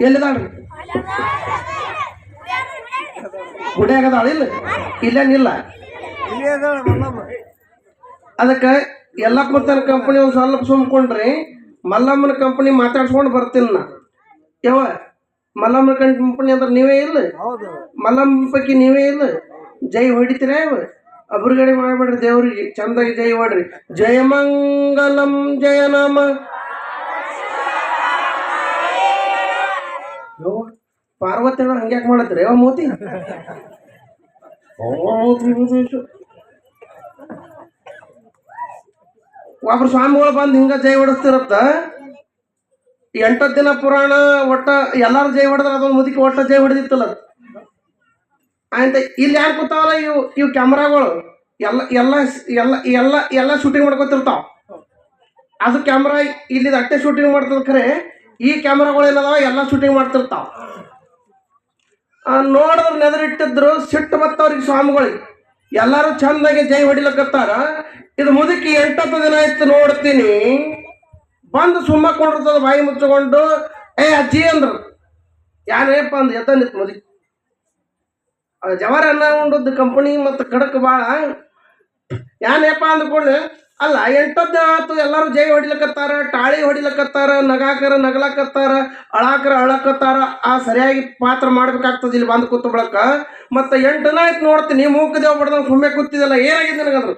ಎಲ್ಲಿದಾಳ್ರಿ ಗುಡಿಯಾಗದಾಳ ಇಲ್ಲ? ಇಲ್ಲೇನಿಲ್ಲ ಅದಕ್ಕೆ ಎಲ್ಲ ಯಲ್ಲಪ್ಪನ ಕಂಪನಿ ಒಂದು ಸ್ವಲ್ಪ ಸುಮ್ಕೊಂಡ್ರಿ ಮಲ್ಲಮ್ಮನ ಕಂಪನಿ ಮಾತಾಡ್ಸ್ಕೊಂಡು ಬರ್ತೀನಿ ನಾ. ಯಾವ ಮಲ್ಲಮ್ಮನ ಕಂಪನಿ ಅಂದ್ರೆ ನೀವೇ ಇಲ್ಲ? ಹೌದು. ಮಲ್ಲಮ್ಮ ಪೈಕಿ ನೀವೇ ಇಲ್ಲ? ಜೈ ಹೊಡಿತೀರಾ ಅಬ್ರಗಡೆ ಮಾಡ್ಬೇಡ್ರಿ ದೇವ್ರಿಗೆ. ಚಂದಾಗಿ ಜೈ ಹೊಡ್ರಿ ಜಯ ಮಂಗಲಂ ಜಯ ನಾಮ. ಪಾರ್ವತಿ ಅಣ್ಣ ಹಂಗ್ಯಾಕೆ ಮಾಡತ್ರಿ ಮೂತಿ. ಓ, ಮೂತಿ. ಒಬ್ರು ಸ್ವಾಮಿಗಳು ಬಂದು ಹಿಂಗ ಜೈ ಹೊಡಿಸ್ತಿರತ್ತ. ಎಂಟತ್ತು ದಿನ ಪುರಾಣ ಒಟ್ಟ ಎಲ್ಲಾರು ಜೈ ಹೊಡೆದ್ರ ಅದೊಂದು ಮುದುಕಿ ಒಟ್ಟ ಜೈ ಹೊಡೆದಿತ್ತಲ್ಲ. ಆಯ್ತ ಇಲ್ಲಿ ಯಾರು ಕೂತಾವಲ್ಲ ಇವು ಇವು ಕ್ಯಾಮ್ರಾಗಳು? ಎಲ್ಲ ಎಲ್ಲ ಎಲ್ಲ ಎಲ್ಲ ಎಲ್ಲ ಶೂಟಿಂಗ್ ಮಾಡ್ಕೊತಿರ್ತಾವ. ಅದು ಕ್ಯಾಮ್ರಾ ಇಲ್ಲಿ ಅಟ್ಟೆ ಶೂಟಿಂಗ್ ಮಾಡ್ತದ ಖರೆ ಈ ಕ್ಯಾಮ್ರಾಗಳು ಏನದಾವ ಎಲ್ಲ ಶೂಟಿಂಗ್ ಮಾಡ್ತಿರ್ತಾವ. ನೋಡಿದ್ರೆ ನೆದರಿಟ್ಟಿದ್ರು ಸಿಟ್ಟು ಮತ್ತವ್ರಿಗೆ ಸ್ವಾಮಿಗಳಿಗೆ ಎಲ್ಲರೂ ಚಂದಾಗಿ ಜೈ ಹೊಡಿಲಕ್ಕತ್ತಾರ ಇದು ಮುದುಕಿ ಎಂಟತ್ತು ದಿನ ಆಯ್ತು ನೋಡ್ತೀನಿ. ಬಂದು ಸುಮ್ಮ ಕೊಂಡಿರ್ತದ ಬಾಯಿ ಮುಚ್ಚಿಕೊಂಡು, ಏ ಅಜ್ಜಿ ಅಂದ್ರು. ಯಾರೇಪ್ಪ ಅಂದ್ ಎದ್ದ ನಿಂತು ಮುದುಕಿ. ಜವಾರಿ ಅನ್ನ ಉಂಡದ್ದು ಕಂಪನಿ ಮತ್ತು ಖಡಕ್ ಭಾಳ ಯಾನೇಪ್ಪ ಅಂದ್ಕೊಳ್ಳಿ ಅಲ್ಲ ದಿನ ಆತು, ಎಲ್ಲರೂ ಜೈ ಹೊಡಿಲಕತ್ತಾರ, ಟಾಳಿ ಹೊಡಿಲಕತ್ತಾರ, ನಗಾಕರ, ನಗಲಕತ್ತಾರ, ಅಳಾಕರ, ಅಳಕತ್ತಾರ, ಆ ಸರಿಯಾಗಿ ಪಾತ್ರ ಮಾಡ್ಬೇಕಾಗ್ತದ ಇಲ್ಲಿ ಬಂದು ಕೂತು ಬಳಕ. ಮತ್ತೆ ಎಂಟನ ಆಯ್ತು ನೋಡ್ತೀನಿ ಮೂಕ ದೇವ್ ಬಡ್ದಂಗೆ ಸುಮ್ಮನೆ ಕೂತಿದ್ದಲ್ಲ ಏನಾಗಿದೆ ನನಗಂದ್ರು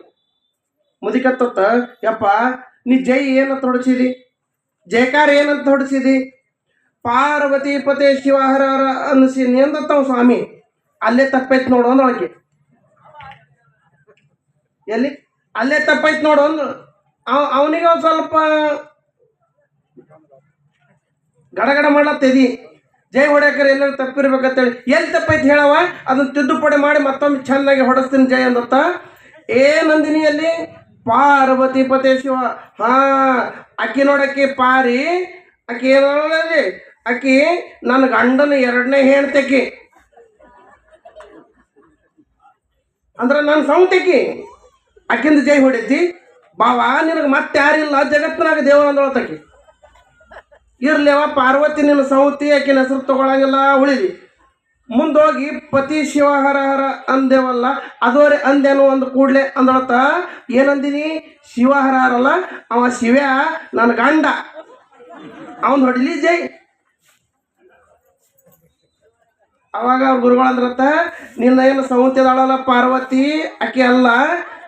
ಮುದಿಕತ್ತ ಯಪ್ಪ, ನೀ ಜೈ ಏನಂತ ಹೊಡಿಸಿದಿ? ಜಯಕಾರ ಏನಂತ ಹೊಡಿಸಿದಿ? ಪಾರ್ವತಿ ಪತೆ ಶಿವಹರ ಅನ್ನಿಸಿ ನಿಂದತ್ತವ ಸ್ವಾಮಿ. ಅಲ್ಲೇ ತಪ್ಪೈತ್ ನೋಡು ಅಂದೊಳಗೆ ಎಲ್ಲಿ? ಅಲ್ಲೇ ತಪ್ಪೈತ್ ನೋಡು ಅಂದ್ರು ಅವ ಅವನಿಗೆ ಒಂದು ಸ್ವಲ್ಪ ಗಡಗಡ ಮಾಡ್ಲತ್ತಿದಿ. ಜೈ ಹೊಡೆಯಕರೆ ಎಲ್ಲರೂ ತಪ್ಪಿರ್ಬೇಕಂತೇಳಿ. ಎಲ್ಲಿ ತಪ್ಪೈತಿ ಹೇಳವ ಅದನ್ನ ತಿದ್ದುಪಡಿ ಮಾಡಿ ಮತ್ತೊಮ್ಮೆ ಚೆನ್ನಾಗಿ ಹೊಡೆಸ್ತೀನಿ ಜೈ ಅಂದತ್ತ ಏ ನಂದಿನಿ ಅಲ್ಲಿ? ಪಾರ್ವತಿ ಪತೆ ಶಿವ. ಹಾ, ಅಕ್ಕಿ ನೋಡಕ್ಕಿ ಪಾರಿ. ಅಕ್ಕಿ ಏನಲ್ಲಿ ಅಕ್ಕಿ ನನ್ನ ಗಂಡನ ಎರಡನೇ ಹೇಳ್ತಕ್ಕಿ ಅಂದ್ರೆ ನಾನು ಸೌಂಟಕಿ ಆಕಿಂದ ಜೈ ಹೊಡಿತಿ? ಬಾವ, ನಿನಗೆ ಮತ್ತೆ ಯಾರಿಲ್ಲ, ಜಗತ್ತಿನಾಗ ದೇವ ಅಂದೊಳತಕಿ ಇರ್ಲೇವ ಪಾರ್ವತಿ, ನಿನ್ನ ಸೌತಿ, ಆಕಿನ ಹೆಸರು ತಗೊಳಂಗಿಲ್ಲ, ಉಳಿದಿ. ಮುಂದೋಗಿ ಪತಿ ಶಿವ ಹರ ಹರ ಅಂದೇವಲ್ಲ ಅದೋರೆ ಅಂದೇನು ಒಂದು ಕೂಡ್ಲೆ ಅಂದೊಳತ ಏನಂದಿನಿ? ಶಿವ ಹರ ಹರಲ್ಲ, ಅವ ಶಿವ ನನ್ನ ಗಂಡ. ಅವನ್ ಹೊಡಿಲಿ ಜೈ. ಅವಾಗ ಅವ್ರ ಗುರುಗಳು ಅಂದ್ರತ್ತ ನಿನ್ನ ಏನು ಸೌಂತಿ ಅದಾಳಲ್ಲ ಪಾರ್ವತಿ, ಆಕೆ ಅಲ್ಲ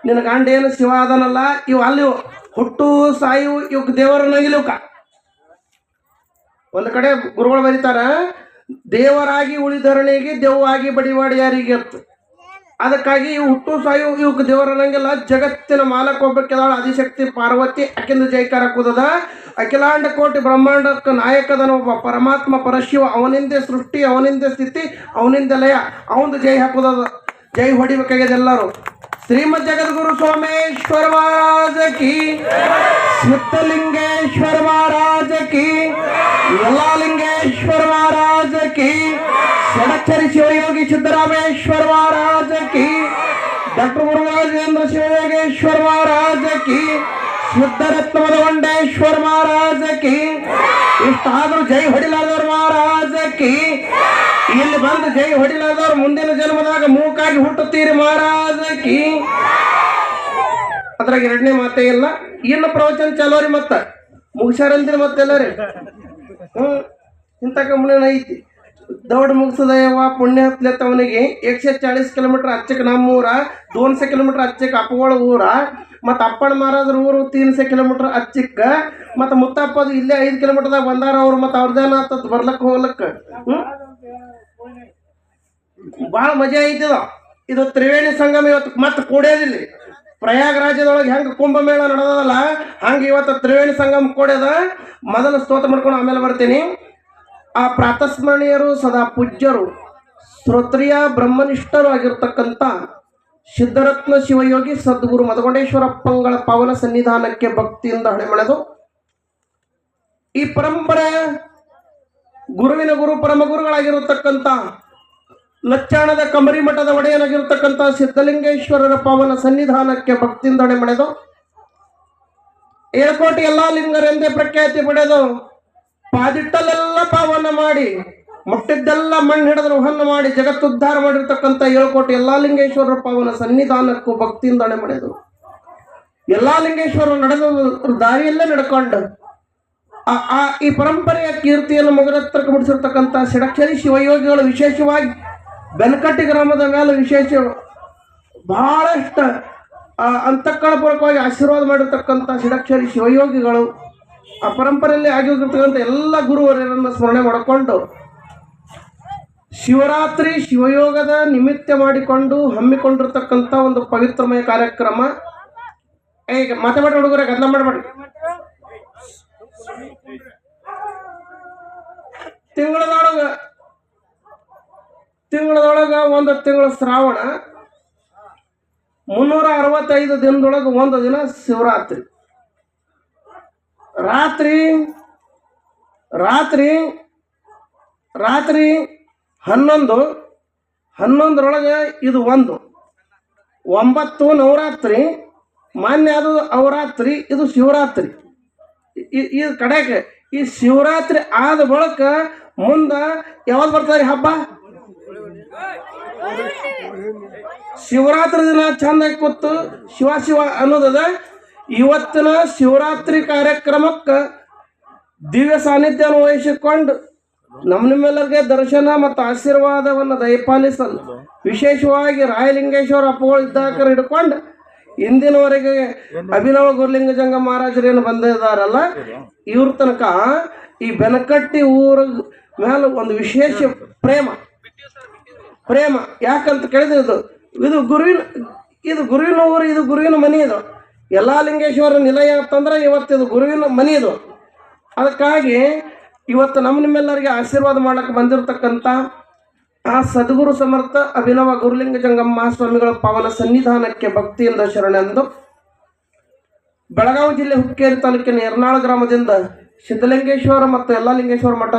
ನಿನ್ನ ಗಂಡ ಏನು ಶಿವ ಅದನಲ್ಲ ಇವು ಅಲ್ಲಿ. ಹುಟ್ಟು ಸಾಯು, ಇವಕ್ ದೇವರ ನಗಿಲಿವಕ ಒಂದು ಕಡೆ ಗುರುಗಳು ಬರೀತಾರ, ದೇವರಾಗಿ ಉಳಿದರಣಿಗೆ ದೆವ್ವಾಗಿ ಬಡಿವಾಡಿ ಯಾರಿಗೆ ಅಂತ ಅದಕ್ಕಾಗಿ ಇವು ಹುಟ್ಟು ಸಾಯು ಇವಕ್ಕೆ ದೇವರ ನಂಗಿಲ್ಲ ಜಗತ್ತಿನ ಮಾಲಕ ಒಬ್ಬಕ್ಕೆದಾಳ ಆದಿಶಕ್ತಿ ಪಾರ್ವತಿ ಅಕ್ಕಿಂದ ಜೈಕಾರ ಕೂದದ, ಅಖಿಲಾಂಡ ಕೋಟಿ ಬ್ರಹ್ಮಾಂಡಕ್ಕೆ ನಾಯಕದನ ಒಬ್ಬ ಪರಮಾತ್ಮ ಪರಶಿವ, ಅವನಿಂದ ಸೃಷ್ಟಿ, ಅವನಿಂದ ಸ್ಥಿತಿ, ಅವನಿಂದ ಲಯ ಅವನದು ಜೈ ಹಾಕುದದ, ಜೈ ಹೊಡಿಬೇಕಾಗಿದೆ ಎಲ್ಲರೂ శ్రీమద్ జగద్గురు సోమేశ్వర మహారాజకి స్మిత్తలింగేశ్వర మహారాజకి ఎల్లాలింగేశ్వర మహారాజకి సెడచ్చరి శివయోగి సిద్ధరామేశ్వర మహారాజకి డాక్టర్ మురుగరాజేంద్ర శివయోగేశ్వర మహారాజకి శుద్ధరత్నమదవండేశ్వర మహారాజకి ఇష్టాదులు జై హడిలాదర్ మహారాజకి ಇಲ್ಲಿ ಬಂದು ಜೈ ಹೊಡಿಲಾದವ್ರು ಮುಂದಿನ ಜನ್ಮದಾಗ ಮೂಕಾಗಿ ಹುಟ್ಟುತ್ತೀರಿ ಮಹಾರಾಜಕಿ. ಅದ್ರಾಗ ಎರಡನೇ ಮಾತೇ ಇಲ್ಲ. ಇನ್ನು ಪ್ರವಚನ ಚಲೋರಿ ಮತ್ತ. ಮುಗಿಸ್ಯಾರಂತೀರಿ ಮತ್ತೆಲ್ಲ ರೀ ಹ್ಞೂ ಇಂಥ ಐತಿ. ದೌಡ್ ಮುಗಿಸದಯವ ಪುಣ್ಯ ಹತ್ಲತ್ತ ಅವನಿಗೆ ಚಾಳೀಸ್ ಕಿಲೋಮೀಟರ್ ಹಚ್ಚಕ್ಕೆ ನಮ್ಮೂರ, ದೋನ್ಸೆ ಕಿಲೋಮೀಟರ್ ಹಚ್ಚಕ್ಕೆ ಅಪ್ಪಗಳ ಊರ. ಮತ್ತು ಅಪ್ಪಣ ಮಹಾರಾಜರ ಊರು ತೀನ್ಸೆ ಕಿಲೋಮೀಟರ್ ಅಚ್ಚಿಕ್ಕ, ಮತ್ತು ಮುತ್ತಪ್ಪದು ಇಲ್ಲೇ ಐದು ಕಿಲೋಮೀಟರ್ದಾಗ ಬಂದಾರ ಅವ್ರು, ಮತ್ತು ಅವ್ರದ್ದೇನ ಆತತ್ ಬರ್ಲಕ್ಕೆ ಹೋಗ್ಲಕ್ಕೆ ಭಾಳ ಮಜಾ ಐತಿದ ಇದು ತ್ರಿವೇಣಿ ಸಂಗಮ ಇವತ್ತು ಮತ್ತೆ ಕೂಡ್ಯೋದಿಲ್ಲ. ಪ್ರಯಾಗರಾಜ್ಯದೊಳಗೆ ಹೆಂಗೆ ಕುಂಭಮೇಳ ನಡೆದದಲ್ಲ, ಹಂಗೆ ಇವತ್ತು ತ್ರಿವೇಣಿ ಸಂಗಮ ಕೂಡ್ಯದ. ಮೊದಲು ಸ್ತೋತ್ರ ಮಾಡ್ಕೊಂಡು ಆಮೇಲೆ ಬರ್ತೀನಿ. ಆ ಪ್ರಾತಸ್ಮರಣೀಯರು ಸದಾ ಪೂಜ್ಯರು, ಶ್ರೋತ್ರಿಯ ಬ್ರಹ್ಮನಿಷ್ಠರು ಆಗಿರ್ತಕ್ಕಂಥ ಸಿದ್ಧರತ್ನ ಶಿವಯೋಗಿ ಸದ್ಗುರು ಮದಗೊಂಡೇಶ್ವರಪ್ಪಂಗಳ ಪಾವನ ಸನ್ನಿಧಾನಕ್ಕೆ ಭಕ್ತಿಯಿಂದ ಹಣೆಮಳೆದು ಈ ಪರಂಪರೆ ಗುರುವಿನ ಗುರು, ಪರಮ ಗುರುಗಳಾಗಿರತಕ್ಕಂಥ ಲಚ್ಚಾಣದ ಕಮರಿ ಮಠದ ಒಡೆಯನಾಗಿರ್ತಕ್ಕಂಥ ಸಿದ್ಧಲಿಂಗೇಶ್ವರರ ಪಾವನ ಸನ್ನಿಧಾನಕ್ಕೆ ಭಕ್ತಿಯಿಂದ ಹಣೆಮಳೆದು ಏಳ್ಕೋಟಿ ಎಲ್ಲಾ ಲಿಂಗರೆಂದೇ ಪ್ರಖ್ಯಾತಿ ಪಡೆದು ಪಾದಿಟ್ಟಲೆಲ್ಲ ಪಾವನ ಮಾಡಿ ಮುಟ್ಟಿದ್ದೆಲ್ಲ ಮಣ್ಣು ಹಿಡಿದ್ರೆ ಹವನ ಮಾಡಿ ಜಗತ್ತುದ್ಧಾರ ಮಾಡಿರ್ತಕ್ಕಂಥ ಹೇಳ್ಕೊಟ್ಟು ಎಲ್ಲಾ ಲಿಂಗೇಶ್ವರಪ್ಪ ಅವನ ಸನ್ನಿಧಾನಕ್ಕೂ ಭಕ್ತಿಯಿಂದ ಅಣೆ ಮಾಡಿದರು ಎಲ್ಲಾ ಲಿಂಗೇಶ್ವರ ನಡೆದ ದಾರಿಯಲ್ಲೇ ನಡ್ಕೊಂಡು. ಆ- ಈ ಪರಂಪರೆಯ ಕೀರ್ತಿಯನ್ನು ಮುಗರತ್ತರಕ್ಕೆ ಮುಡಿಸಿರ್ತಕ್ಕಂಥ ಸಿಡಕ್ಷರಿ ಶಿವಯೋಗಿಗಳು ವಿಶೇಷವಾಗಿ ಬೆನಕಟ್ಟಿ ಗ್ರಾಮದ ಮೇಲೆ ವಿಶೇಷ ಬಹಳಷ್ಟು ಆ, ಅಂತಃಕರಣಪೂರ್ವಕವಾಗಿ ಆಶೀರ್ವಾದ ಮಾಡಿರ್ತಕ್ಕಂಥ ಸಿಡಕ್ಷರಿ ಶಿವಯೋಗಿಗಳು ಆ ಪರಂಪರೆಯಲ್ಲಿ ಆಗಿ ಹೋಗಿರ್ತಕ್ಕಂಥ ಎಲ್ಲ ಗುರುವರ್ಯರನ್ನು ಸ್ಮರಣೆ ಮಾಡಿಕೊಂಡು ಶಿವರಾತ್ರಿ ಶಿವಯೋಗದ ನಿಮಿತ್ತ ಮಾಡಿಕೊಂಡು ಹಮ್ಮಿಕೊಂಡಿರ್ತಕ್ಕಂಥ ಒಂದು ಪವಿತ್ರಮಯ ಕಾರ್ಯಕ್ರಮ. ಈಗ ಮಾತಾಡಿ ಹುಡುಗರ ಗದ್ದಲ ಮಾಡಬೇಡಿ. ತಿಂಗಳದೊಳಗ ತಿಂಗಳದೊಳಗ ಒಂದು ತಿಂಗಳ ಶ್ರಾವಣ, ಮುನ್ನೂರ ಅರವತ್ತೈದು ದಿನದೊಳಗೆ ಒಂದು ದಿನ ಶಿವರಾತ್ರಿ. ರಾತ್ರಿ ರಾತ್ರಿ ರಾತ್ರಿ ಹನ್ನೊಂದು, ಹನ್ನೊಂದರೊಳಗೆ ಇದು ಒಂದು. ಒಂಬತ್ತು ನವರಾತ್ರಿ, ಮಾನ್ಯ ಅದು ಅವರಾತ್ರಿ, ಇದು ಶಿವರಾತ್ರಿ. ಈ- ಕಡೆಗೆ, ಈ ಶಿವರಾತ್ರಿ ಆದ ಬಳಿಕ ಮುಂದೆ ಯಾವಾಗ ಬರ್ತಾರೆ ಹಬ್ಬ? ಶಿವರಾತ್ರಿ ದಿನ ಚಂದ ಕೂತು ಶಿವ ಶಿವ ಅನ್ನೋದದ ಇವತ್ತಿನ ಶಿವರಾತ್ರಿ ಕಾರ್ಯಕ್ರಮಕ್ಕೆ ದಿವ್ಯ ಸಾನ್ನಿಧ್ಯ ವಹಿಸಿಕೊಂಡು ನಮ್ಮ ನಿಮ್ಮೆಲ್ಲರಿಗೆ ದರ್ಶನ ಮತ್ತು ಆಶೀರ್ವಾದವನ್ನು ದಯಪಾಲಿಸಲ್ಲ ವಿಶೇಷವಾಗಿ ರಾಯಲಿಂಗೇಶ್ವರ ಅಪ್ಪಗಳು ಇದ್ದಾಕರ ಹಿಡ್ಕೊಂಡು ಇಂದಿನವರೆಗೆ ಅಭಿನವ ಗುರುಲಿಂಗ ಜಂಗ ಮಹಾರಾಜರೇನು ಬಂದಿದ್ದಾರಲ್ಲ ಇವ್ರ ತನಕ ಈ ಬೆನಕಟ್ಟಿ ಊರ ಮೇಲೆ ಒಂದು ವಿಶೇಷ ಪ್ರೇಮ. ಪ್ರೇಮ. ಯಾಕಂತ ಕೇಳಿದ್ರೆ ಇದು ಇದು ಗುರುವಿನ ಇದು ಗುರುವಿನ ಊರು ಇದು ಗುರುವಿನ ಮನೆ ಇದು. ಎಲ್ಲ ಲಿಂಗೇಶ್ವರ ನಿಲಯ ಅಂತಂದ್ರೆ ಇವತ್ತು ಇದು ಗುರುವಿನ ಮನೆ ಇದು. ಅದಕ್ಕಾಗಿ ಇವತ್ತು ನಮ್ಮ ನಿಮ್ಮೆಲ್ಲರಿಗೆ ಆಶೀರ್ವಾದ ಮಾಡಕ್ಕೆ ಬಂದಿರತಕ್ಕಂಥ ಆ ಸದ್ಗುರು ಸಮರ್ಥ ಅಭಿನವ ಗುರುಲಿಂಗ ಜಂಗಮ್ಮ ಸ್ವಾಮಿಗಳ ಪಾವನ ಸನ್ನಿಧಾನಕ್ಕೆ ಭಕ್ತಿಯಿಂದ ಶರಣೆಂದು ಬೆಳಗಾವಿ ಜಿಲ್ಲೆ ಹುಕ್ಕೇರಿ ತಾಲೂಕಿನ ಎರ್ನಾಳ ಗ್ರಾಮದಿಂದ ಸಿದ್ಧಲಿಂಗೇಶ್ವರ ಮತ್ತು ಎಲ್ಲ ಲಿಂಗೇಶ್ವರ ಮಠ